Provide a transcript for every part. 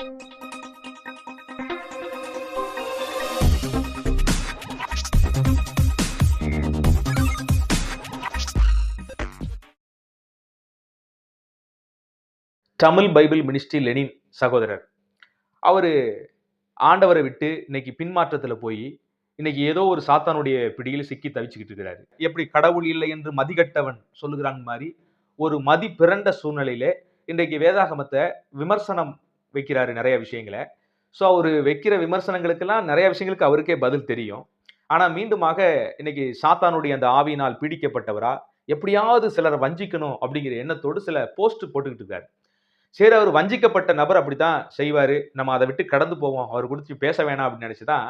Tamil Bible ministry Lenin சகோதரர். அவர் ஆண்டவரை விட்டு இன்னைக்கு பின்மாற்றத்தில் போய் இன்னைக்கு ஏதோ ஒரு சாத்தானுடைய பிடியில் சிக்கி தவிச்சுக்கிட்டு இருக்கிறாரு. எப்படி கடவுள் இல்லை என்று மதிகட்டவன் சொல்லுகிறான் மாதிரி ஒரு மதி பிறண்ட சூழ்நிலையில இன்றைக்கு வேதாகமத்தை விமர்சனம் வைக்கிறாரு நிறைய விஷயங்களை. ஸோ அவர் வைக்கிற விமர்சனங்களுக்கெல்லாம் நிறைய விஷயங்களுக்கு அவருக்கே பதில் தெரியும். ஆனால் மீண்டுமாக இன்னைக்கு சாத்தானுடைய அந்த ஆவியினால் பீடிக்கப்பட்டவரா? எப்படியாவது சிலரை வஞ்சிக்கணும் அப்படிங்கிற எண்ணத்தோடு சில போஸ்ட் போட்டுக்கிட்டு இருக்காரு. சரி அவர் வஞ்சிக்கப்பட்ட நபர் அப்படித்தான் செய்வார். நம்ம அதை விட்டு கடந்து போவோம். அவர் குறித்து பேச வேணாம் அப்படின்னு நினச்சி தான்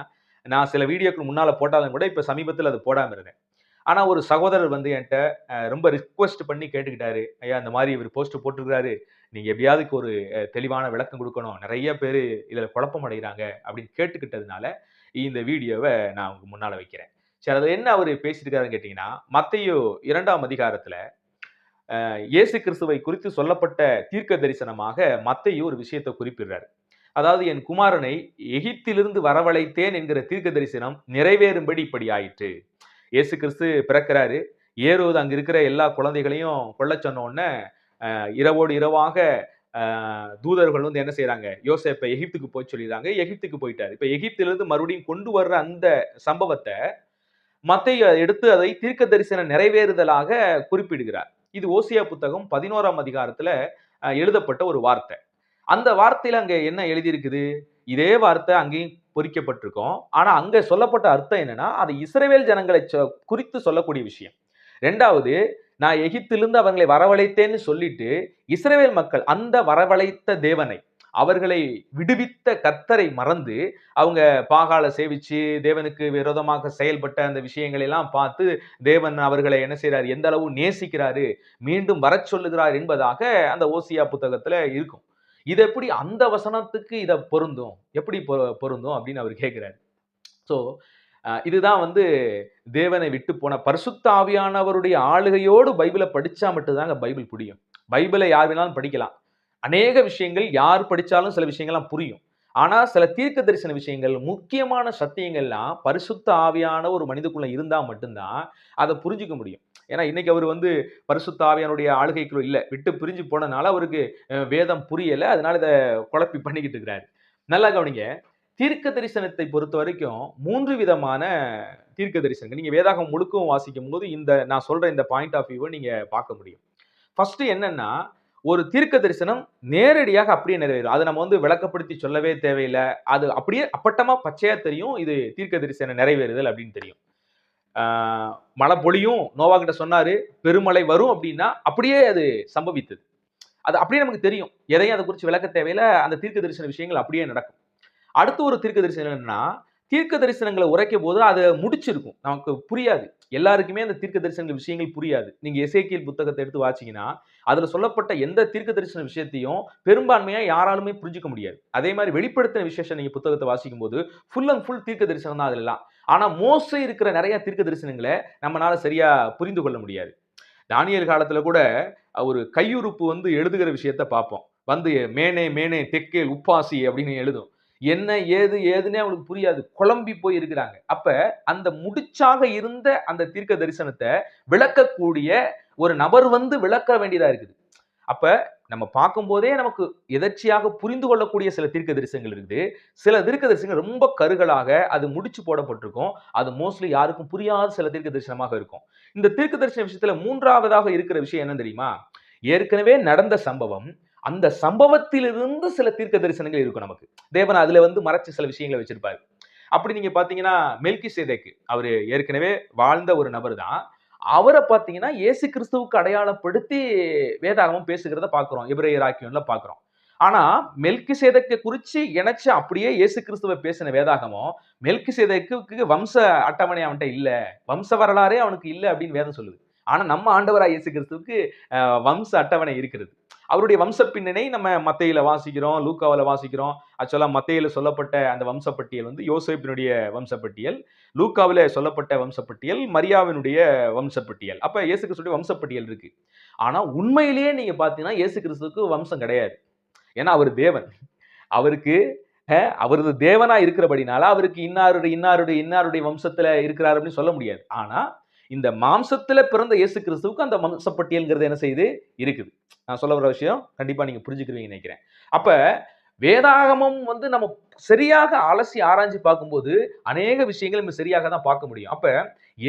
நான் சில வீடியோக்கு முன்னால் போட்டாலும் கூட இப்போ சமீபத்தில் அது போடாமல் இருந்தேன். ஆனால் ஒரு சகோதரர் வந்து என்கிட்ட ரொம்ப ரிக்வெஸ்ட் பண்ணி கேட்டுக்கிட்டாரு. ஐயா இந்த மாதிரி இவர் போஸ்ட் போட்டிருக்கிறாரு. நீங்கள் எப்படியாவதுக்கு ஒரு தெளிவான விளக்கம் கொடுக்கணும். நிறைய பேர் இதில் குழப்பம் அடைகிறாங்க. அப்படின்னு கேட்டுக்கிட்டதுனால இந்த வீடியோவை நான் உங்களுக்கு முன்னால் வைக்கிறேன். சரி அதில் என்ன அவர் பேசியிருக்காருன்னு கேட்டிங்கன்னா மத்தையோ இரண்டாம் அதிகாரத்தில் இயேசு கிறிஸ்துவை குறித்து சொல்லப்பட்ட தீர்க்க தரிசனமாக மத்தையோ ஒரு விஷயத்தை குறிப்பிடுறார். அதாவது என் குமாரனை எகிப்திலிருந்து வரவழைத்தேன் என்கிற தீர்க்க தரிசனம் நிறைவேறும்படி இப்படி ஆயிற்று. இயேசு கிறிஸ்து பிறக்கிறாரு. ஏறுவது அங்கே இருக்கிற எல்லா குழந்தைகளையும் கொல்ல சொன்ன உடனே இரவோடு இரவாக தூதர்கள் வந்து என்ன செய்கிறாங்க யோசேப்பை எகிப்துக்கு போய் சொல்லிடுறாங்க. எகிப்துக்கு போயிட்டார். இப்போ எகிப்திலிருந்து மறுபடியும் கொண்டு வர்ற அந்த சம்பவத்தை மத்தைய எடுத்து அதை தீர்க்க தரிசனம் நிறைவேறுதலாக குறிப்பிடுகிறார். இது ஓசியா புத்தகம் பதினோராம் அதிகாரத்துல எழுதப்பட்ட ஒரு வார்த்தை. அந்த வார்த்தையில அங்க என்ன எழுதியிருக்குது? இதே வார்த்தை அங்கேயும் பொறிக்கப்பட்டிருக்கோம். ஆனா அங்க சொல்லப்பட்ட அர்த்தம் என்னன்னா அது இஸ்ரேவேல் ஜனங்களை சொ- குறித்து சொல்லக்கூடிய விஷயம். ரெண்டாவது நான் எகிப்திலிருந்து அவங்களை வரவழைத்தேன்னு சொல்லிட்டு இஸ்ரேவேல் மக்கள் அந்த வரவழைத்த தேவனை அவர்களை விடுவித்த கத்தரை மறந்து அவங்க பாகால சேவிச்சு தேவனுக்கு விரோதமாக செயல்பட்ட அந்த விஷயங்களை எல்லாம் பார்த்து தேவன் அவர்களை என்ன செய்கிறார் எந்த அளவு நேசிக்கிறாரு? மீண்டும் வரச் சொல்லுகிறார் என்பதாக அந்த ஓசியா புத்தகத்துல இருக்கும். இது எப்படி அந்த வசனத்துக்கு இதை பொருந்தும்? எப்படி பொ- பொருந்தும் அப்படின்னு அவர் கேட்குறாரு ஸோ இதுதான் வந்து தேவனை விட்டு போன பரிசுத்தாவியானவருடைய ஆளுகையோடு பைபிளை படித்தா மட்டும்தாங்க பைபிள் புரியும். பைபிளை யார் வேணாலும் படிக்கலாம். அநேக விஷயங்கள் யார் படித்தாலும் சில விஷயங்கள்லாம் புரியும். ஆனா சில தீர்க்க தரிசன விஷயங்கள் முக்கியமான சத்தியங்கள்லாம் பரிசுத்த ஆவியான ஒரு மனிதக்குள்ள இருந்தா மட்டும்தான் அதை புரிஞ்சுக்க முடியும். ஏன்னா இன்னைக்கு அவர் வந்து பரிசுத்த ஆவியானுடைய ஆளுகைக்குள்ள இல்லை. விட்டு பிரிஞ்சு போனனால அவருக்கு வேதம் புரியலை. அதனால இதை குழப்பி பண்ணிக்கிட்டு இருக்கிறாரு. நல்லா கவனிங்க. தீர்க்க தரிசனத்தை பொறுத்த வரைக்கும் மூன்று விதமான தீர்க்க தரிசனங்கள். நீங்கள் வேதாகம் முழுக்கவும் வாசிக்கும் போது இந்த நான் சொல்கிற இந்த பாயிண்ட் ஆஃப் வியூவை நீங்கள் பார்க்க முடியும். ஃபஸ்ட்டு என்னென்னா ஒரு தீர்க்க தரிசனம் நேரடியாக அப்படியே நிறைவேறும். அதை நம்ம வந்து விளக்கப்படுத்தி சொல்லவே தேவையில்லை. அது அப்படியே அப்பட்டமா பச்சையா தெரியும் இது தீர்க்க தரிசன நிறைவேறுதல் அப்படின்னு தெரியும். மழை பொழியும். நோவா கிட்ட சொன்னாரு பெருமழை வரும் அப்படின்னா அப்படியே அது சம்பவித்தது. அது அப்படியே நமக்கு தெரியும். எதையும் அதை குறித்து விளக்க தேவையில்ல. அந்த தீர்க்க தரிசன விஷயங்கள் அப்படியே நடக்கும். அடுத்து ஒரு தீர்க்க தரிசனம் என்னன்னா தீர்க்க தரிசனங்களை உரைக்கும் போது அதை முடிச்சிருக்கும். நமக்கு புரியாது. எல்லாருக்குமே அந்த தீர்க்க தரிசன விஷயங்கள் புரியாது. நீங்க இசைக்கியல் புத்தகத்தை எடுத்து வாச்சீங்கன்னா அதுல சொல்லப்பட்ட எந்த தீர்க்க தரிசன விஷயத்தையும் பெரும்பான்மையா யாராலுமே புரிஞ்சுக்க முடியாது. அதே மாதிரி வெளிப்படுத்தின விசேஷம் நீங்க புத்தகத்தை வாசிக்கும் போது ஃபுல் அண்ட் ஃபுல் தீர்க்க தரிசனம் தான் அதெல்லாம். ஆனா மோஸ்ட்லி இருக்கிற நிறைய தீர்க்க தரிசனங்களை நம்மளால சரியா புரிந்து கொள்ள முடியாது. தானியல் காலத்துல கூட ஒரு கையுறுப்பு வந்து எழுதுகிற விஷயத்த பார்ப்போம். வந்து மேனே மேனே தெக்கேல் உப்பாசி அப்படின்னு எழுதும். என்ன ஏது ஏதுன்னே அவங்களுக்கு புரியாது. குழம்பி போய் இருக்கிறாங்க அப்ப அந்த முடிச்சாக இருந்த அந்த தீர்க்க தரிசனத்தை விளக்கக்கூடிய ஒரு நபர் வந்து விளக்க வேண்டியதா இருக்குது. அப்ப நம்ம பார்க்கும்போதே நமக்கு எதர்ச்சியாக புரிந்து கொள்ளக்கூடிய சில தீர்க்க தரிசனங்கள் இருக்குது. சில தீர்க்க தரிசனங்கள் ரொம்ப கருகலாக அது முடிச்சு போடப்பட்டிருக்கும். அது மோஸ்ட்லி யாருக்கும் புரியாத சில தீர்க்க தரிசனமாக இருக்கும். இந்த தீர்க்க தரிசன விஷயத்துல மூன்றாவதாக இருக்கிற விஷயம் என்ன தெரியுமா? ஏற்கனவே நடந்த சம்பவம் அந்த சம்பவத்திலிருந்து சில தீர்க்க தரிசனங்கள் இருக்கும் நமக்கு. தேவன் அதுல வந்து மறைச்சு சில விஷயங்களை வச்சிருப்பாரு. அப்படி நீங்க பாத்தீங்கன்னா மெல்கி சேதைக்கு அவர் ஏற்கனவே வாழ்ந்த ஒரு நபர் தான். அவரை பார்த்தீங்கன்னா இயேசு கிறிஸ்துவுக்கு அடையாளப்படுத்தி வேதாகமும் பேசுகிறத பார்க்குறோம் இப்ரேயர் ஆக்கியம்ல பார்க்குறோம் ஆனா மெல்கி சேதக்கை குறித்து இணைச்சு அப்படியே இயேசு கிறிஸ்துவை பேசின வேதாகமும் மெல்கி சேதக்கு வம்ச அட்டவணை அவன்கிட்ட இல்லை வம்ச வரலாறே அவனுக்கு இல்லை அப்படின்னு வேதம் சொல்லுது. ஆனா நம்ம ஆண்டவராக இயேசு கிறிஸ்துவுக்கு வம்ச அட்டவணை இருக்கிறது. அவருடைய வம்ச பின்னணி நம்ம மத்தையில வாசிக்கிறோம் லூக்காவில் வாசிக்கிறோம். ஆக்சுவலாக மத்தையில சொல்லப்பட்ட அந்த வம்சப்பட்டியல் வந்து யோசேப்பினுடைய வம்சப்பட்டியல் லூக்காவில் சொல்லப்பட்ட வம்சப்பட்டியல் மரியாவினுடைய வம்சப்பட்டியல். அப்போ இயேசு கிறிஸ்துடைய வம்சப்பட்டியல் இருக்கு. ஆனால் உண்மையிலேயே நீங்க பார்த்தீங்கன்னா இயேசு கிறிஸ்துக்கு வம்சம் கிடையாது. ஏன்னா அவர் தேவன். அவருக்கு அவரது தேவனா இருக்கிறபடினால அவருக்கு இன்னாருடைய இன்னாருடைய இன்னாருடைய வம்சத்துல இருக்கிறார் அப்படின்னு சொல்ல முடியாது. ஆனா இந்த மாம்சத்துல பிறந்த இயேசு கிறிஸ்துவுக்கு அந்த மாம்சப்பட்டியல்ங்கிறது என்ன செய்யுது? இருக்குது. நான் சொல்ல வர விஷயம் கண்டிப்பா நீங்க புரிஞ்சுக்கிருவீங்க நினைக்கிறேன். அப்ப வேதாகமம் வந்து நம்ம சரியாக அலசி ஆராய்ஞ்சு பார்க்கும்போது அநேக விஷயங்களை நம்ம சரியாக தான் பார்க்க முடியும். அப்ப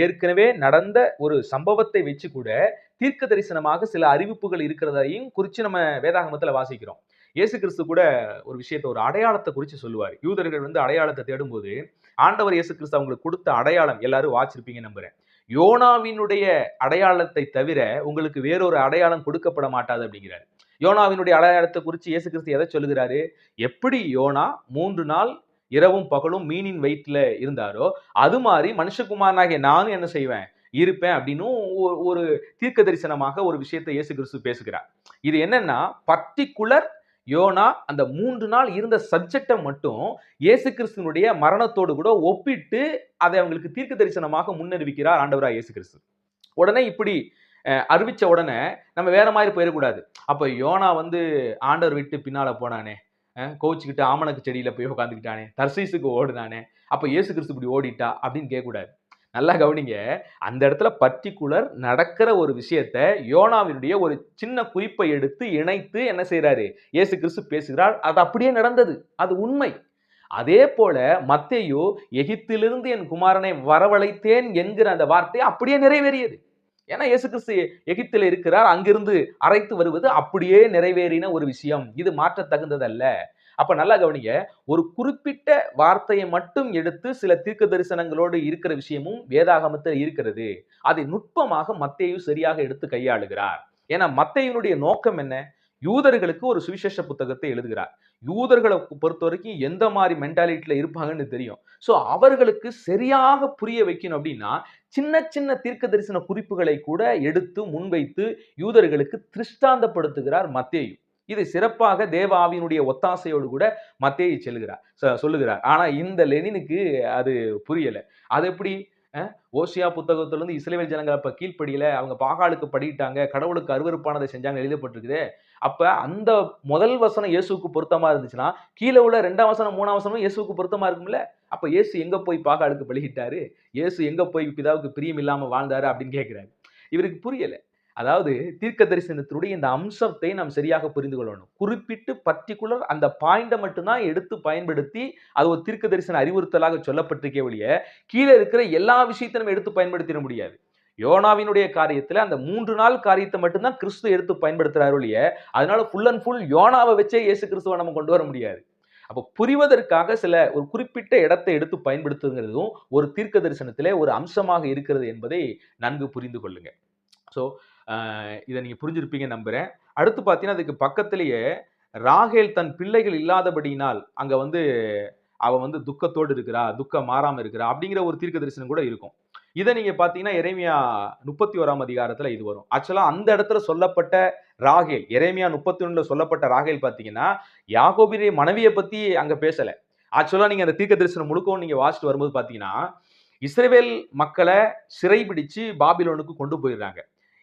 ஏற்கனவே நடந்த ஒரு சம்பவத்தை வச்சு கூட தீர்க்க தரிசனமாக சில அறிவிப்புகள் இருக்கிறதையும் குறித்து நம்ம வேதாகமத்துல வாசிக்கிறோம். இயேசு கிறிஸ்து கூட ஒரு விஷயத்தை ஒரு அடையாளத்தை குறித்து சொல்லுவார். யூதர்கள் வந்து அடையாளத்தை தேடும்போது ஆண்டவர் இயேசு கிறிஸ்து அவங்களுக்கு கொடுத்த அடையாளம் எல்லாரும் வாச்சிருப்பீங்க நம்புறேன். யோனாவினுடைய அடையாளத்தை தவிர உங்களுக்கு வேறொரு அடையாளம் கொடுக்கப்பட மாட்டாது அப்படிங்கிறார். யோனாவினுடைய அடையாளத்தை குறித்து இயேசு கிறிஸ்து எதை சொல்லுகிறாரு? எப்படி யோனா மூன்று நாள் இரவும் பகலும் மீனின் வயிற்றில் இருந்தாரோ அது மாதிரி மனுஷகுமாரனாகிய நானும் என்ன செய்வேன்? இருப்பேன் அப்படின்னும் ஒரு தீர்க்க தரிசனமாக ஒரு விஷயத்தை இயேசு கிறிஸ்து பேசுகிறார். இது என்னன்னா பர்டிகுலர் யோனா அந்த மூன்று நாள் இருந்த சப்ஜெக்டை மட்டும் இயேசு கிறிஸ்துனுடைய மரணத்தோடு கூட ஒப்பிட்டு அதை அவங்களுக்கு தீர்க்க தரிசனமாக முன்னறிவிக்கிறார் ஆண்டவராக இயேசு கிறிஸ்து. உடனே இப்படி அறிவிச்ச உடனே நம்ம வேற மாதிரி போயிடக்கூடாது. அப்போ யோனா வந்து ஆண்டவர் விட்டு பின்னால போனானே கோவிச்சுக்கிட்டு ஆமணக்கு செடியில போய் உட்காந்துக்கிட்டானே தர்சீஸுக்கு ஓடுனானே அப்போ இயேசு கிறிஸ்து இப்படி ஓடிட்டா அப்படின்னு கேட்கக்கூடாது. நல்லா கவனிங்க. அந்த இடத்துல பர்டிகுலர் நடக்கிற ஒரு விஷயத்த யோனாவினுடைய ஒரு சின்ன குறிப்பை எடுத்து இணைத்து என்ன செய்கிறாரு ஏசு கிறிஸ்து பேசுகிறார். அது அப்படியே நடந்தது. அது உண்மை. அதே போல மத்தேயு எகிப்திலிருந்து என் குமாரனை வரவழைத்தேன் என்கிற அந்த வார்த்தை அப்படியே நிறைவேறியது. ஏன்னா இயேசு கிறிஸ்து எகிப்தில் இருக்கிறார். அங்கிருந்து அரைத்து வருவது அப்படியே நிறைவேறின ஒரு விஷயம். இது மாற்றத் தகுந்ததல்ல அப்ப நல்லா கவனிங்க ஒரு குறிப்பிட்ட வார்த்தையை மட்டும் எடுத்து சில தீர்க்க தரிசனங்களோடு இருக்கிற விஷயமும் வேதாகமத்தில் இருக்கிறது. அதை நுட்பமாக மத்தையும் சரியாக எடுத்து கையாளுகிறார். ஏன்னா மத்தையினுடைய நோக்கம் என்ன? யூதர்களுக்கு ஒரு சுவிசேஷ புத்தகத்தை எழுதுகிறார். யூதர்களை பொறுத்த வரைக்கும் எந்த மாதிரி மென்டாலிட்டியில இருப்பாங்கன்னு தெரியும். ஸோ அவர்களுக்கு சரியாக புரிய வைக்கணும் அப்படின்னா சின்ன சின்ன தீர்க்க தரிசன குறிப்புகளை கூட எடுத்து முன்வைத்து யூதர்களுக்கு திருஷ்டாந்தப்படுத்துகிறார் மத்தேயும் இது சிறப்பாக தேவாவினுடைய ஒத்தாசையோடு கூட மத்தேயை செல்கிறார் சொல்லுகிறார். ஆனா இந்த லெனினுக்கு அது புரியல. அது எப்படி? ஓசியா புத்தகத்திலிருந்து இஸ்ரேல் ஜனங்கள் அப்ப கீழ்ப்படியில அவங்க பாகாலுக்கு படிட்டாங்க கடவுளுக்கு அருவருப்பானதை செஞ்சாங்க எழுதப்பட்டிருக்குதே. அப்ப அந்த முதல் வசனம் இயேசுவுக்கு பொருத்தமா இருந்துச்சுன்னா கீழே உள்ள ரெண்டாம் வசனம் மூணாம் வசனமும் இயேசுக்கு பொருத்தமா இருக்கும்ல? அப்ப இயேசு எங்க போய் பாகாலுக்கு பலிகிட்டாரு இயேசு எங்க போய் பிதாவுக்கு பிரியம் இல்லாம வாழ்ந்தாரு அப்படின்னு கேட்கிறாரு இவருக்கு புரியலை. அதாவது தீர்க்க தரிசனத்தினுடைய இந்த அம்சத்தை நாம் சரியாக புரிந்து கொள்ளணும். குறிப்பிட்டு பர்டிகுலர் அந்த பாயிண்டை மட்டும்தான் எடுத்து பயன்படுத்தி அது ஒரு தீர்க்க தரிசன அறிவுறுத்தலாக சொல்லப்பட்டிருக்கே ஒழிய கீழே இருக்கிற எல்லா விஷயத்தையும் எடுத்து பயன்படுத்திட முடியாது. யோனாவினுடைய காரியத்தில் அந்த மூன்று நாள் காரியத்தை மட்டும்தான் கிறிஸ்து எடுத்து பயன்படுத்துறாரு ஒழிய அதனால ஃபுல் அண்ட் ஃபுல் யோனாவை வச்சே இயேசு கிறிஸ்துவை நம்ம கொண்டு வர முடியாது. அப்போ புரிவதற்காக சில ஒரு குறிப்பிட்ட இடத்தை எடுத்து பயன்படுத்துங்கிறதும் ஒரு தீர்க்க தரிசனத்திலே ஒரு அம்சமாக இருக்கிறது என்பதை நன்கு புரிந்து கொள்ளுங்க. ஸோ இதை நீங்க புரிஞ்சிருப்பீங்க நம்புறேன். அடுத்து பார்த்தீங்கன்னா அதுக்கு பக்கத்திலேயே ராகேல் தன் பிள்ளைகள் இல்லாதபடியினால் அங்க வந்து அவ வந்து துக்கத்தோடு இருக்கிறா துக்கம் மாறாம இருக்கிறா அப்படிங்கிற ஒரு தீர்க்க தரிசனம் கூட இருக்கும். இதை நீங்க பாத்தீங்கன்னா இறைமையா முப்பத்தி ஓராம் அதிகாரத்துல இது வரும். ஆக்சுவலா அந்த இடத்துல சொல்லப்பட்ட ராகேல் இறைமையா முப்பத்தி ஒண்ணுல சொல்லப்பட்ட ராகேல் பாத்தீங்கன்னா யாகோபினுடைய மனைவியை பத்தி அங்க பேசல. ஆக்சுவலா நீங்க அந்த தீர்க்க தரிசனம் முழுக்கவும் நீங்க வாசிட்டு வரும்போது பாத்தீங்கன்னா இஸ்ரேவேல் மக்களை சிறைபிடிச்சு பாபிலோனுக்கு கொண்டு போயிடுறாங்க.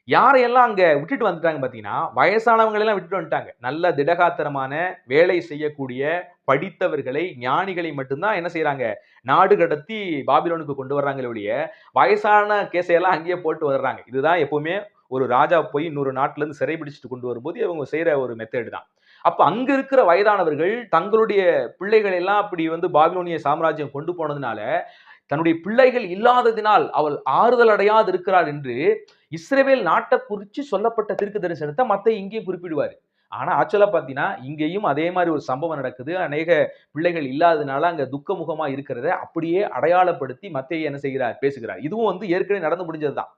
யாரையெல்லாம் அங்கே விட்டுட்டு வந்துட்டாங்க பார்த்தீங்கன்னா வயசானவங்களெல்லாம் விட்டுட்டு வந்துட்டாங்க. நல்ல திடகாத்திரமான வேலை செய்யக்கூடிய படித்தவர்களை ஞானிகளை மட்டும்தான் என்ன செய்கிறாங்க நாடு கடத்தி பாபிலோனுக்கு கொண்டு வர்றாங்களே ஒழிய வயசான கேஸையெல்லாம் அங்கேயே போட்டு வர்றாங்க. இதுதான் எப்பவுமே ஒரு ராஜா போய் இன்னொரு நாட்டிலேருந்து சிறை பிடிச்சிட்டு கொண்டு வரும்போது இவங்க செய்கிற ஒரு மெத்தேடு தான். அப்போ அங்கே இருக்கிற வயதானவர்கள் தங்களுடைய பிள்ளைகள் எல்லாம் அப்படி வந்து பாபிலோனிய சாம்ராஜ்யம் கொண்டு போனதுனால தன்னுடைய பிள்ளைகள் இல்லாததினால் அவள் ஆறுதல் அடையாது இருக்கிறாள் என்று இஸ்ரேவேல் நாட்டை குறித்து சொல்லப்பட்ட திருக்கு தரிசனத்தை மற்ற இங்கேயும் குறிப்பிடுவார். ஆனால் ஆக்சுவலாக பார்த்தீங்கன்னா இங்கேயும் அதே மாதிரி ஒரு சம்பவம் நடக்குது. அநேக பிள்ளைகள் இல்லாததுனால அங்கே துக்கமுகமாக இருக்கிறத அப்படியே அடையாளப்படுத்தி மத்திய என்ன செய்கிறார் பேசுகிறார். இதுவும் வந்து ஏற்கனவே நடந்து முடிஞ்சது தான்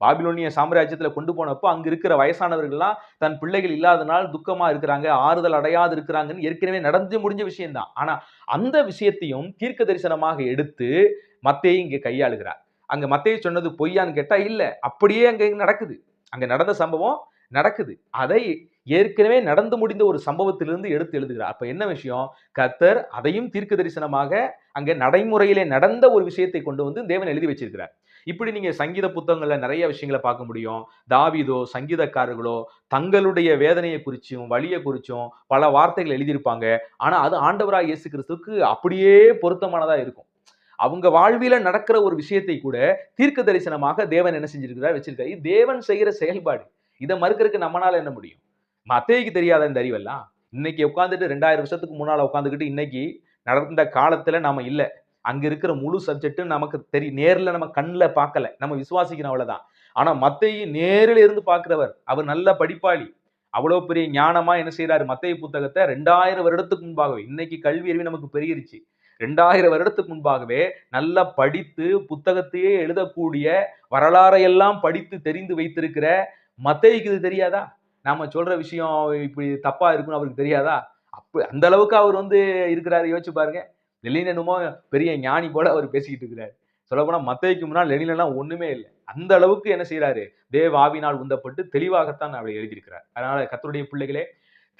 பாபிலோனிய சாம்ராஜ்யத்தில் கொண்டு போனப்போ அங்கே இருக்கிற வயசானவர்கள்லாம் தன் பிள்ளைகள் இல்லாதனால் துக்கமாக இருக்கிறாங்க ஆறுதல் அடையாது இருக்கிறாங்கன்னு ஏற்கனவே நடந்து முடிஞ்ச விஷயம்தான். ஆனால் அந்த விஷயத்தையும் தீர்க்க தரிசனமாக எடுத்து மத்தேயு இங்கே கையாளுகிறார். அங்க மத்தேயு சொன்னது பொய்யான்னு கேட்டா இல்ல. அப்படியே அங்க நடக்குது. அங்க நடந்த சம்பவம் நடக்குது. அதை ஏற்கனவே நடந்து முடிந்த ஒரு சம்பவத்திலிருந்து எடுத்து எழுதுகிறார். அப்ப என்ன விஷயம்? கத்தர் அதையும் தீர்க்க தரிசனமாக அங்க நடைமுறையிலே நடந்த ஒரு விஷயத்தை கொண்டு வந்து தேவன் எழுதி வச்சிருக்கிறார். இப்படி நீங்க சங்கீத புத்தகங்கள்ல நிறைய விஷயங்களை பார்க்க முடியும். தாவிதோ சங்கீதக்காரர்களோ தங்களுடைய வேதனையை குறிச்சும் வலியை குறிச்சும் பல வார்த்தைகள் எழுதியிருப்பாங்க. ஆனா அது ஆண்டவராக இயேசு கிறிஸ்துவுக்கு அப்படியே பொருத்தமானதா இருக்கும். அவங்க வாழ்வில நடக்கிற ஒரு விஷயத்தை கூட தீர்க்க தரிசனமாக தேவன் என்ன செஞ்சிருக்கிறார் வச்சிருக்காரு. தேவன் செய்கிற செயல்பாடு. இதை மறுக்கிறதுக்கு நம்மளால என்ன முடியும்? மத்தேய்க்கு தெரியாத இந்த அறிவெல்லாம். இன்னைக்கு உட்காந்துட்டு ரெண்டாயிரம் வருஷத்துக்கு முன்னால் உட்காந்துக்கிட்டு இன்னைக்கு நடந்த காலத்துல நாம இல்லை. அங்க இருக்கிற முழு சப்ஜெக்டும் நமக்கு தெரி நேரில் நம்ம கண்ணில் பார்க்கல. நம்ம விசுவாசிக்கணும் அவ்வளவுதான். ஆனா மத்தேயு நேரில் இருந்து பார்க்கிறவர். அவர் நல்ல படிப்பாளி. அவ்வளோ பெரிய ஞானமா என்ன செய்யறாரு மத்தேயு புத்தகத்தை ரெண்டாயிரம் வருடத்துக்கு முன்பாகவே இன்னைக்கு கல்வி அறிவு நமக்கு பெருகிருச்சு. ரெண்டாயிரம் வருடத்துக்கு முன்பாகவே நல்லா படித்து புத்தகத்தையே எழுதக்கூடிய வரலாறையெல்லாம் படித்து தெரிந்து வைத்திருக்கிற மத்தைக்கு இது தெரியாதா? நாம சொல்ற விஷயம் இப்படி தப்பா இருக்குன்னு அவருக்கு தெரியாதா? அப்ப அந்த அளவுக்கு அவர் வந்து இருக்கிறாரு. யோசிச்சு பாருங்க. லெனின் என்னமோ பெரிய ஞானி போல அவர் பேசிக்கிட்டு இருக்கிறாரு. சொல்லப்போனால் மத்தேய்க்கு முன்னால் லெனின் ஒன்றுமே ஒண்ணுமே இல்லை. அந்த அளவுக்கு என்ன செய்யறாரு தேவ ஆவினால் உந்தப்பட்டு தெளிவாகத்தான் அவர் எழுதியிருக்கிறார். அதனால கத்தருடைய பிள்ளைகளே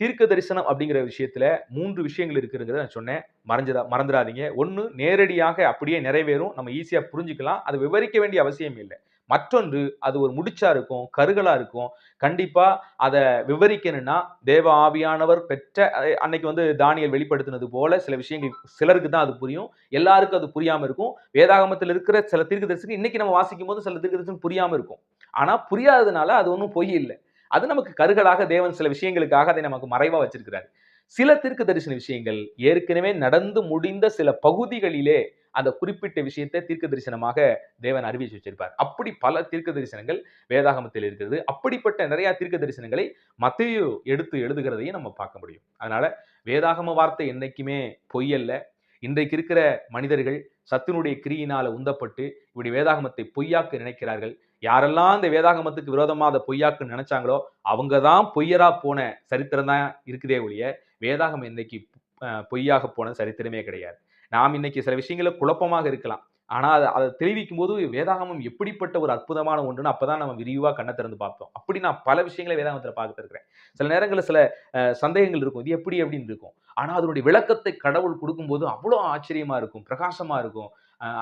தீர்க்க தரிசனம் அப்படிங்கிற விஷயத்துல மூன்று விஷயங்கள் இருக்குங்கிறத நான் சொன்னேன். மறைஞ்சதா மறந்துடாதீங்க. ஒன்று நேரடியாக அப்படியே நிறைவேறும். நம்ம ஈஸியாக புரிஞ்சுக்கலாம். அது விவரிக்க வேண்டிய அவசியம் இல்லை. மற்றொன்று அது ஒரு முடிச்சா இருக்கும் கருகலா இருக்கும். கண்டிப்பா அதை விவரிக்கணும்னா தேவ ஆவியானவர் பெற்ற அன்னைக்கு வந்து தானியல் வெளிப்படுத்தினது போல சில விஷயங்கள் சிலருக்கு தான் அது புரியும். எல்லாருக்கும் அது புரியாம இருக்கும். வேதாகமத்தில் இருக்கிற சில தீர்க்கதரிசனம் இன்னைக்கு நம்ம வாசிக்கும் போது சில தீர்க்கதரிசனம் புரியாம இருக்கும். ஆனா புரியாததுனால அது ஒன்றும் பொய் இல்லை. அது நமக்கு கருகலாக தேவன் சில விஷயங்களுக்காக அதை நமக்கு மறைவா வச்சிருக்கிறார். சில தீர்க்க தரிசன விஷயங்கள் ஏற்கனவே நடந்து முடிந்த சில பகுதிகளிலே அந்த குறிப்பிட்ட விஷயத்தை தீர்க்க தரிசனமாக தேவன் அறிவிச்சு வச்சிருப்பார். அப்படி பல தீர்க்க தரிசனங்கள் வேதாகமத்தில் இருக்கிறது. அப்படிப்பட்ட நிறைய தீர்க்க தரிசனங்களை மத்தையோ எடுத்து எழுதுகிறதையும் நம்ம பார்க்க முடியும். அதனால வேதாகம வார்த்தை என்றைக்குமே பொய்யல்ல. இன்றைக்கு இருக்கிற மனிதர்கள் சத்தினுடைய கிரியினால உந்தப்பட்டு இப்படி வேதாகமத்தை பொய்யாக்க நினைக்கிறார்கள். யாரெல்லாம் இந்த வேதாகமத்துக்கு விரோதமாக அதை பொய்யாக்குன்னு நினைச்சாங்களோ அவங்க தான் பொய்யரா போன சரித்திரம் தான் இருக்குதே ஒழிய வேதாகம் இன்னைக்கு பொய்யாக போன சரித்திரமே கிடையாது. நாம் இன்னைக்கு சில விஷயங்கள குழப்பமாக இருக்கலாம். ஆனால் அதை அதை தெளிவிக்கும் போது வேதாகமம் எப்படிப்பட்ட ஒரு அற்புதமான ஒன்றுன்னு அப்பதான் நம்ம விரிவாக கண்ணை திறந்து பார்ப்போம். அப்படி நான் பல விஷயங்களை வேதாகமத்தில் பார்த்துட்டு இருக்கிறேன். சில நேரங்களில் சில சந்தேகங்கள் இருக்கும். இது எப்படி அப்படின்னு இருக்கும். ஆனால் அதனுடைய விளக்கத்தை கடவுள் கொடுக்கும்போது அவ்வளோ ஆச்சரியமாக இருக்கும் பிரகாசமாக இருக்கும்.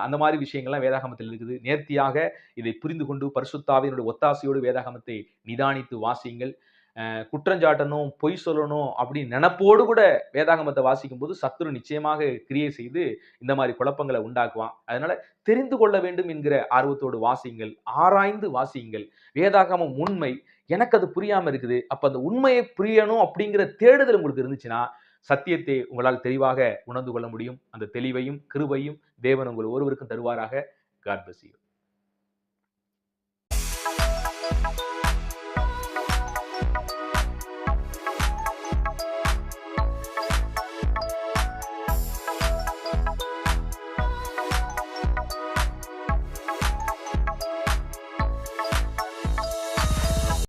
அந்த மாதிரி விஷயங்கள்லாம் வேதாகமத்தில் இருக்குது. நேர்த்தியாக இதை புரிந்து கொண்டு பரிசுத்தாவினுடைய ஒத்தாசையோடு வேதாகமத்தை நிதானித்து வாசியுங்கள். குற்றஞ்சாட்டணும் பொய் சொல்லணும் அப்படின்னு நினப்போடு கூட வேதாகமத்தை வாசிக்கும் போது சத்துரு நிச்சயமாக கிரியை செய்து இந்த மாதிரி குழப்பங்களை உண்டாக்குவான். அதனால தெரிந்து கொள்ள வேண்டும் என்கிற ஆர்வத்தோடு வாசியுங்கள். ஆராய்ந்து வாசியுங்கள். வேதாகமம் உண்மை. எனக்கு அது புரியாம இருக்குது. அப்ப அந்த உண்மையை புரியணும் அப்படிங்கிற தேடுதல் உங்களுக்கு இருந்துச்சுன்னா சத்தியத்தை உங்களால் தெளிவாக உணர்ந்து கொள்ள முடியும். அந்த தெளிவையும் கிருபையும் தேவன் உங்கள் ஒருவருக்கும் தருவாராக. God bless